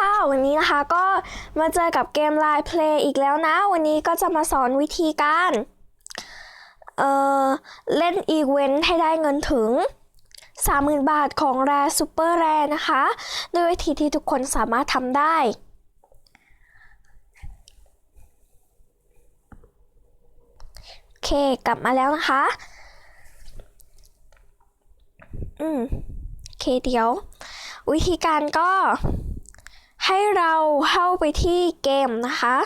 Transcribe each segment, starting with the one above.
ค่ะ วันนี้นะคะก็มาเจอกับเกม Line Play อีกแล้วนะ วันนี้ก็จะมาสอนวิธีการเอ่อเล่นอีเวนต์ให้ได้เงินถึง 30,000 บาทของ r ร r e Super Rare นะคะ ด้วยวิธีที่ทุกคนสามารถทำได้โอเคกลับมาแล้วนะคะ อืมโอเคเดี๋ยววิธีการก็ ให้เราเข้าไปที่เกมนะคะ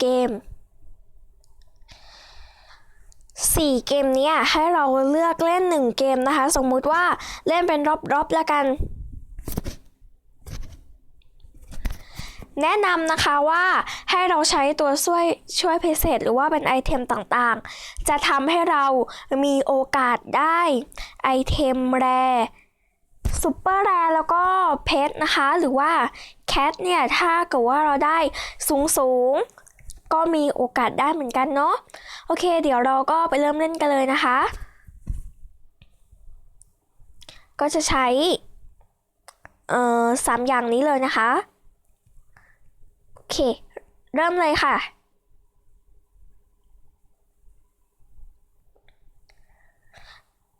เกมสี่เกมนี้ให้เราเลือกเล่นหนึ่งเกมนะคะ สมมุติว่าเล่นเป็นรอบๆแล้วกัน แนะนำนะคะว่าให้เราใช้ตัวช่วยช่วยพิเศษหรือว่าเป็นไอเทมต่างๆ จะทำให้เรามีโอกาสได้ไอเทมแร ซูเปอร์แรแล้วก็เพชรนะคะ หรือว่าแคทเนี่ยถ้าเกิดว่าเราได้สูงสูงก็มีโอกาสได้เหมือนกันเนาะโอเค เดี๋ยวเราก็ไปเริ่มเล่นกันเลยนะคะ ก็จะใช้เอ่อสามอย่างนี้เลยนะคะโอเค เริ่มเลยค่ะ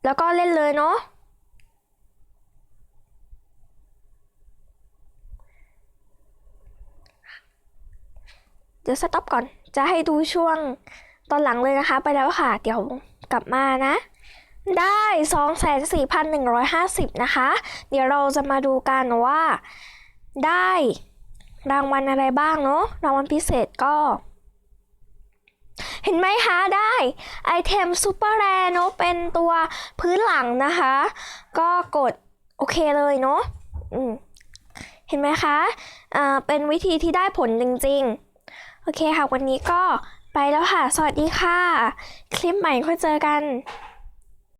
แล้วก็เล่นเลยเนาะ เดี๋ยวสต็อปก่อน จะให้ดูช่วงตอนหลังเลยนะคะ ไปแล้วค่ะ เดี๋ยวกลับมานะ ได้ 24,150 นะคะ เดี๋ยวเราจะมาดูกันว่า ได้รางวัลอะไรบ้างเนาะ รางวัลพิเศษก็ เห็นไหมคะ ได้ไอเทมซูเปอร์แรเนาะ เป็นตัวพื้นหลังนะคะ ก็กดโอเคเลยเนาะ อืมเห็นไหมคะ อ่า เป็นวิธีที่ได้ผลจริง ๆ โอเคค่ะ วันนี้ก็ไปแล้วค่ะ สวัสดีค่ะ คลิปใหม่ค่อยเจอกัน